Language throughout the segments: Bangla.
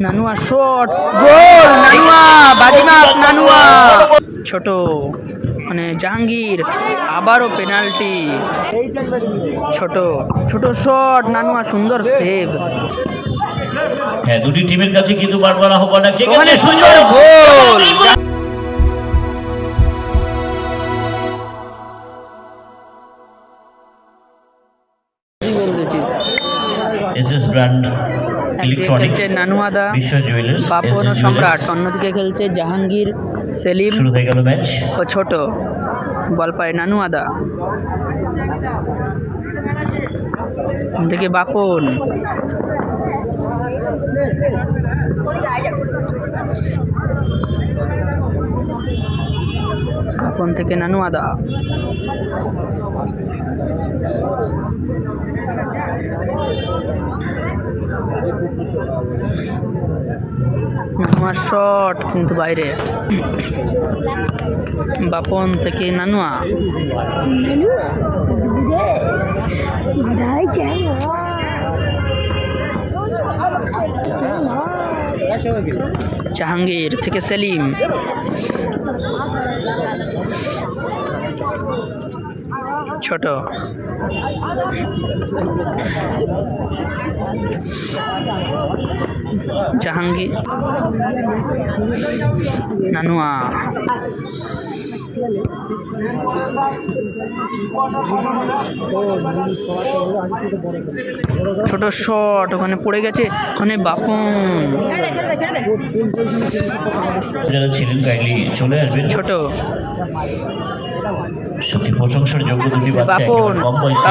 নানুয়া শট গোল নানুয়া বাজিমাত নানুয়া। ছোট মানে জাহাঙ্গীর আবারও পেনাল্টি ছোট ছোট শট নানুয়া সুন্দর সেভ হ্যাঁ দুটি টিমের কাছে কিন্তু বারবার আহ্বান ওখানে সুন্দর গোল! একদিকে ইলেকট্রনিক্স খেলছে নানুয়াদা বিশ্ব জুয়েলার্স বাপন ও সম্রাট অন্যদিকে খেলছে জাহাঙ্গীর সেলিম শুরু হয়ে গেল ম্যাচ ও ছোট বল পায় নানুয়াদা। থেকে বাপন। বাপন থেকে নানুয়াদা। নানুয়া শট কিন্তু বাইরে। বাপন থেকে নানুয়া। জাহাঙ্গীর থেকে সেলিম। ছোট। জাহাঙ্গীর। নানুয়া। ছোট শট ওখানে পড়ে গেছে। ওখানে বাপন। যারা ছিলেন কাইন্ডলি চলে আসবেন। ছোট। সত্যি প্রশংসার যোগ্য দুটি বাচ্চা কম বয়সে।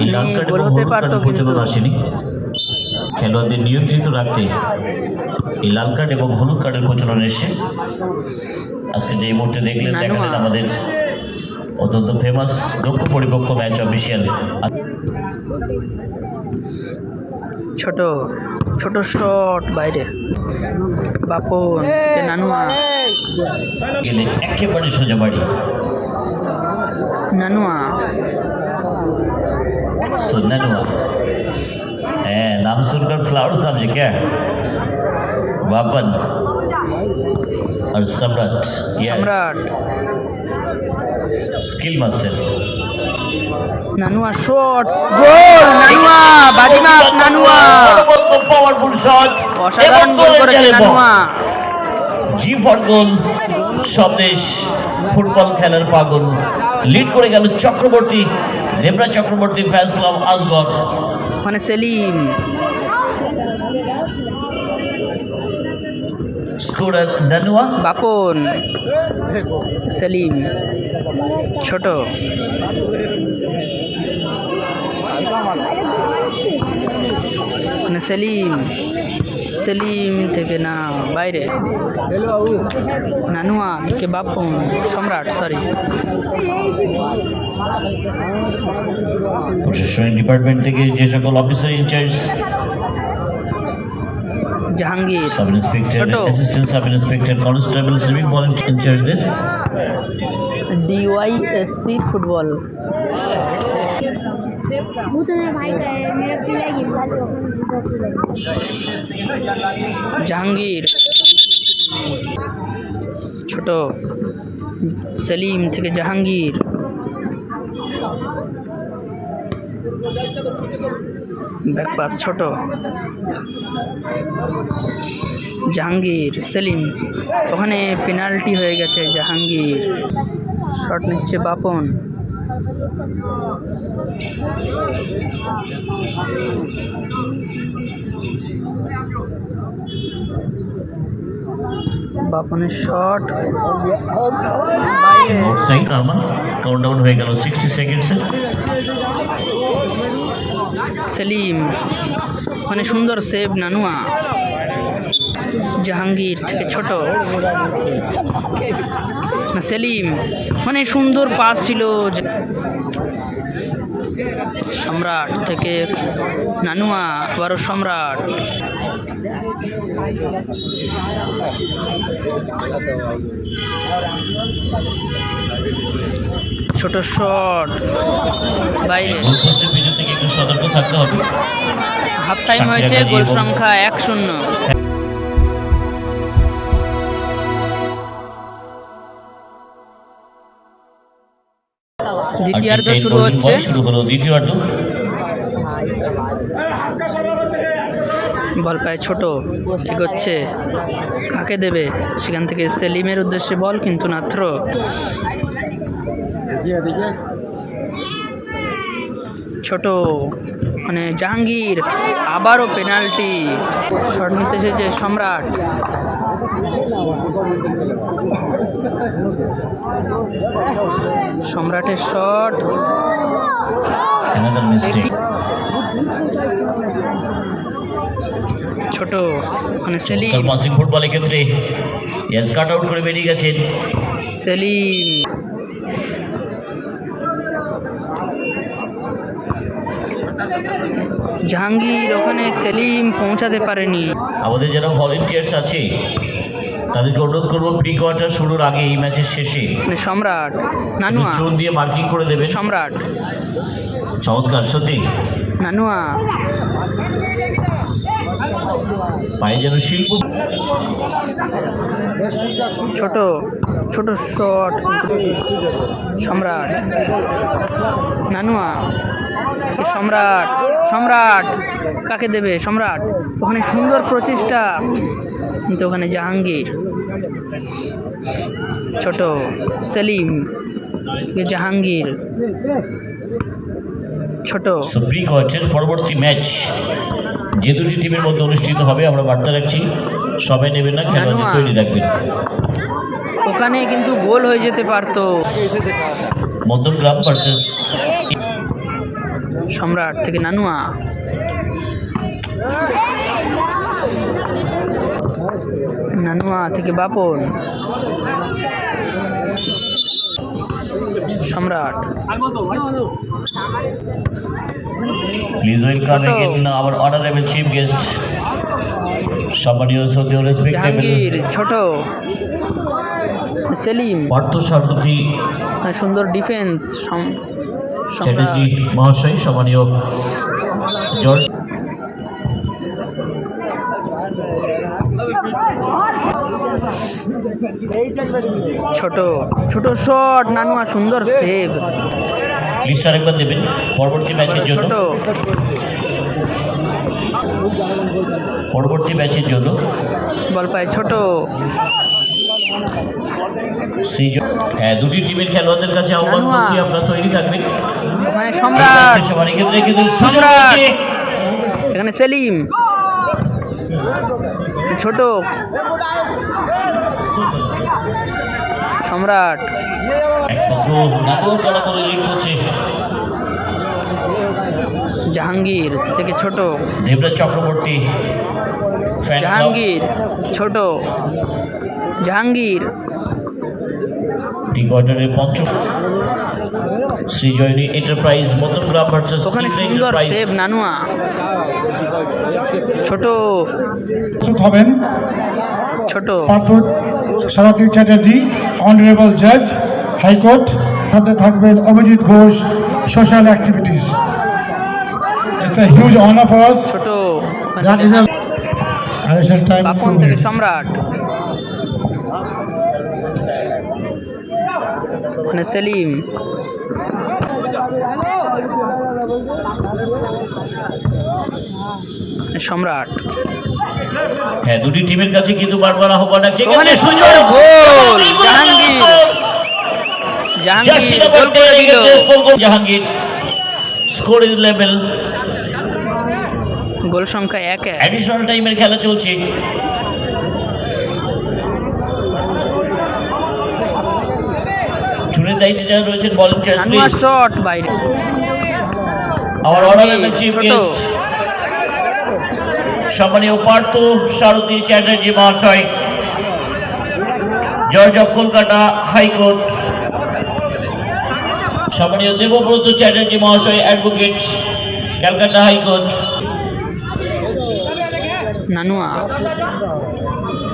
এই লাল কার্ড গোল এবং হলুদ কার্ডের প্রচলন আসেনি। খেলোয়াড়দের নিয়ন্ত্রিত রাখতে এই লাল কার্ড এবং হলুদ কার্ডের প্রচলন এসে আজকে যে এই মুহূর্তে দেখলেন। দেখালেন আমাদের অত্যন্ত ফেমাস দক্ষ পরিপক্ষ ম্যাচ অফিসিয়াল ছোট। ছোট শট বাইরে। বাপন নানুয়া গেলে একেবারে সোজা বাড়ি। নানুয়া সো নানুয়া হ্যাঁ নাম শুনকার ফ্লাওয়ার সামনে কে বাপন। আর Samrat Samrat. Skill master Nanua shot. Goal Nanua বাজিমাত নানুয়া পাওয়ারফুল শট অসাধারণ গোল করেছে নানুয়া। জি ফর গোল স্বদেশ ফুটবল খেলার পাগল। লিড করে গেল চক্রবর্তী রেবরা চক্রবর্তী ফ্যান্স ক্লাব আজগড় ওখানে সেলিম। স্কোরার নানুয়া? বাপন। সেলিম। ছোট। সেলিম সেলিম থেকে না বাইরে। নানুয়া থেকে বাপন সম্রাট সরি প্রশাসনিক ডিপার্টমেন্ট থেকে যে সকল officer incharge Jahangir sub inspector. Assistant sub inspector constable civic volunteer ইনচার্জদের DYSC football वो तो मेरा भाई का है मेरा पिला ही জাহাঙ্গীর ছোট সেলিম থেকে জাহাঙ্গীর ব্যাকপাস ছোট জাহাঙ্গীর সেলিম ওখানে পেনাল্টি হয়ে গেছে জাহাঙ্গীর শট নিচ্ছে বাপন বাপনের শট আউটসাইড নর্মাল কাউন্টডাউন হয়ে গেল সিক্সটি সেকেন্ডসে সেলিম ওখানে সুন্দর সেভ নানুয়া জাহাঙ্গীর থেকে ছোট। না সেলিম। ওখানে সুন্দর পাস ছিল সম্রাট থেকে নানুয়া আবারও সম্রাট। ছোট শট। বাইরে। হাফ টাইম হয়েছে গোল সংখ্যা এক শূন্য। দ্বিতীয়ার্ধ শুরু হচ্ছে। শুরু হলো দ্বিতীয়ার্ধ। বল পায় ছোট এগোচ্ছে। কাকে দেবে? সেখান থেকে সেলিমের উদ্দেশ্যে বল কিন্তু নাত্র। ছোট মানে জাহাঙ্গীর আবারও পেনাল্টি। শট নিতে এসেছে সম্রাট। সম্রাটের শট। ছোট মানে সেলিম। পাসিং ফুটবলের ক্ষেত্রে ইয়াস কাট আউট করে বেরিয়ে গেছেন। সেলিম। জাহাঙ্গীর ওখানে সেলিম পৌঁছাতে পারেনি। আমাদের যারা ভলেন্টিয়ার্স আছে তাদেরকে অনুরোধ করব প্রি কোয়ার্টার শুরুর আগে এই ম্যাচের শেষে মানে সম্রাট নানুয়া। চুন দিয়ে মার্কিং করে দেবে সম্রাট। চমৎকার সত্যি। নানুয়া। পায়ে যেন শিল্প ছোট ছোট শট সম্রাট। নানুয়া। সম্রাট সম্রাট। কাকে দেবে? সম্রাট। ওখানে সুন্দর প্রচেষ্টা। কিন্তু ওখানে জাহাঙ্গীর ছোট সেলিম জাহাঙ্গীর ছোট প্রি কোয়ার্টার পরবর্তী ম্যাচ যে দুটি টিমের মধ্যে অনুষ্ঠিত হবে আমরা বার্তা রাখছি। সবাই নেবেন না খেলোয়াড়দের তৈরি রাখবেন। ওখানে কিন্তু গোল হয়ে যেতে পারতো। মধ্যমগ্রাম ভার্সেস সম্রাট থেকে নানুয়া। নানুয়া থেকে Bapan. Samrat. Please welcome again our honourable chief guest Saudi respectable Jahangir ছোট। সেলিম। পার্থ সারথী সুন্দর ডিফেন্স চ্যাটার্জি মহাশয় সম্মানীয় জর্জ ছোট ছোট শট নানুয়া সুন্দর সেভ লিস্ট আরেকবার দেবেন পরবর্তী ম্যাচের জন্য। পরবর্তী ম্যাচের জন্য। বল পায় ছোট। হ্যাঁ দুটি টিমের খেলোয়াড়দের কাছে আহ্বান। করছি আপনারা তৈরি থাকবেন। ওখানে সম্রাট। সম্রাট। এখানে সেলিম। ছোট। সম্রাট। জাহাঙ্গীর থেকে ছোট। দেবরাজ চক্রবর্তী জাহাঙ্গীর ছোট। জাহাঙ্গীর। পঞ্চম। শ্রীজয়নী এন্টারপ্রাইজ ভার্সেস ওখানে সুন্দর এন্টারপ্রাইজ সেভ নানুয়া। ছোট। হবেন। ছোট। সারাথী চ্যাটার্জি অনারেবল জাজ হাইকোর্ট সাথে থাকবেন Abhijit Ghosh social activities it's a huge honour for us Samrat. মানে সেলিম। সম্রাট। হ্যাঁ দুটি টিমের কাছে কিন্তু বারবার আহ্বান আছে ওখানে সুন্দর goal. Jahangir. Jahangir score is level goal সংখ্যা এক অ্যাডিশনাল টাইমের খেলা চলছে। চুনের দায়িত্বে যারা রয়েছেন প্লিজ শট বাইরে। আমার অনারেবল চিফ গেস্ট সম্মানীয় পার্থ সারথী চ্যাটার্জি মহাশয় জজ অফ কলকাতা হাইকোর্ট সম্মানীয় দেবব্রত চ্যাটার্জি মহাশয় advocate Calcutta high court Nanua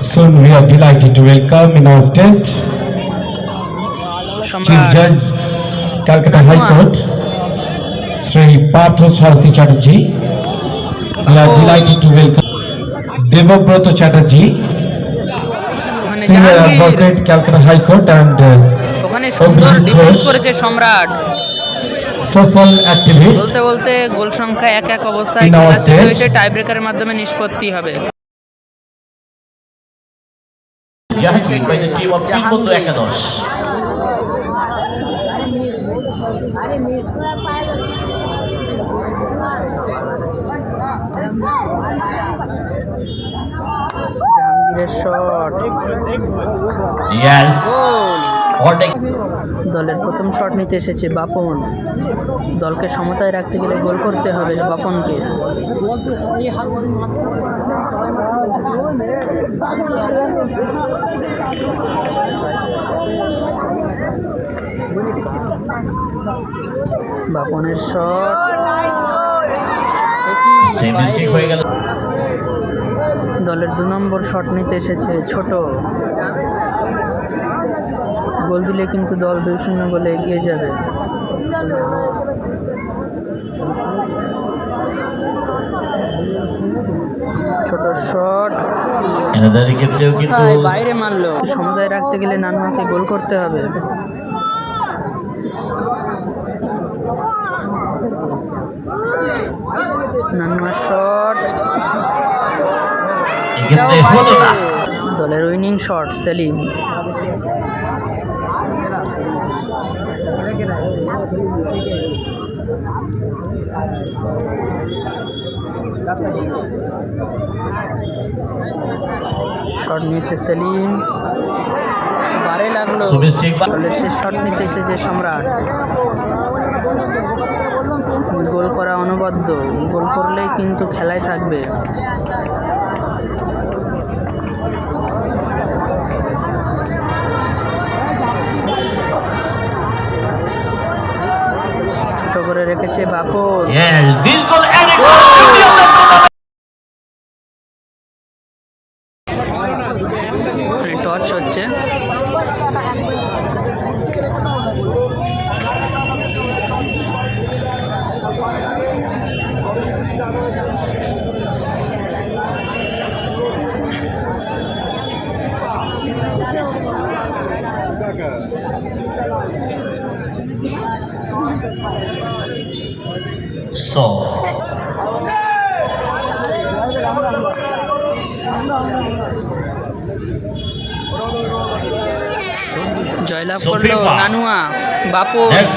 Soon we are delighted to welcome in our stage Chief Judge Calcutta High Court Sri Partha Sarathi Chatterjee. We are delighted to welcome Devabroto Chatterjee, Senior Advocate, Calcutta High Court and uh, সম্রাট। Social activist. বলতে বলতে গোল সংখ্যা এক এক অবস্থায় খেলা টাই ব্রেকারের মাধ্যমে নিষ্পত্তি হবে। Jahangir by the team of তিনবন্ধু একাদশ। ইয়াস গোল অলটেক দলের প্রথম শট নিতে এসেছে বাপন। দলকে সমতায় রাখতে গেলে গোল করতে হবে বাপনকে। বাপনের শট সেই মিস্টেক হয়ে গেল দলের দু নম্বর শট নিতে এসেছে ছোট। গোল দিলে কিন্তু দল দুই শূন্য গোলে এগিয়ে যাবে। ছোট শট ক্ষেত্রেও কিন্তু বাইরে মারলো। সমুদায় রাখতে গেলে নানুয়াকে গোল করতে হবে। নানুয়া শট দলের উইনিং শট সেলিম। শট নিয়েছে সেলিম। বারে লাগল। দলের শেষ শট নিতে এসেছে সম্রাট। করা অনবদ্য। গোল করলেই কিন্তু খেলায় থাকবে। ছোট করে রেখেছে বাপর। So, জয়লাভ করল. নানুয়া বাপু that's